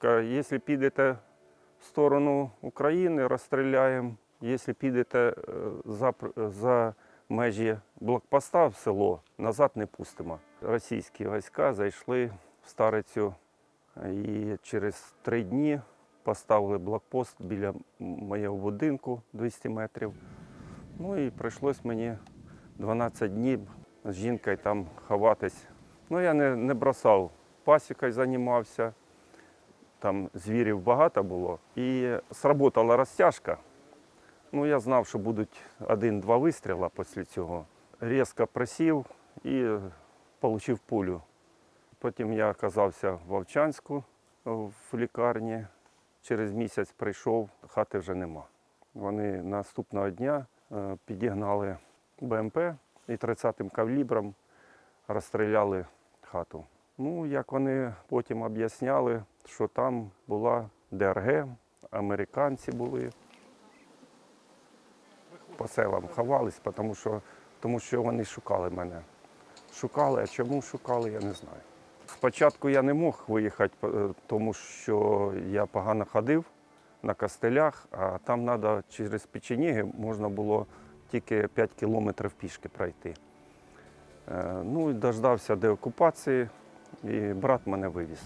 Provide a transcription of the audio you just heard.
Каже, якщо підете в сторону України, розстріляємо. Якщо підете е, за, за межі блокпоста в село, назад не пустимо. Російські війська зайшли в Старицю і через три дні поставили блокпост біля моєго будинку 200 метрів. Ну і прийшлось мені 12 днів з жінкою там ховатись. Ну, я не, не бросав, пасікою займався, там звірів багато було. І сработала розтяжка. Ну, я знав, що будуть один-два вистріли після цього. Різко присів і отримав пулю. Потім я оказався в Вовчанську в лікарні. Через місяць прийшов, хати вже нема. Вони наступного дня е, підігнали БМП і 30-м калібром розстріляли хату. Ну, як вони потім об'ясняли, що там була ДРГ, американці були. По селам ховались, тому що, тому що вони шукали мене. Шукали, а чому шукали, я не знаю. Спочатку я не мог виїхати, е, тому що я погано ходив на костелях, а там треба через печеніги можна було тільки 5 кілометрів пішки пройти. Е, Ну і дождався деокупації, і брат мене вивіз.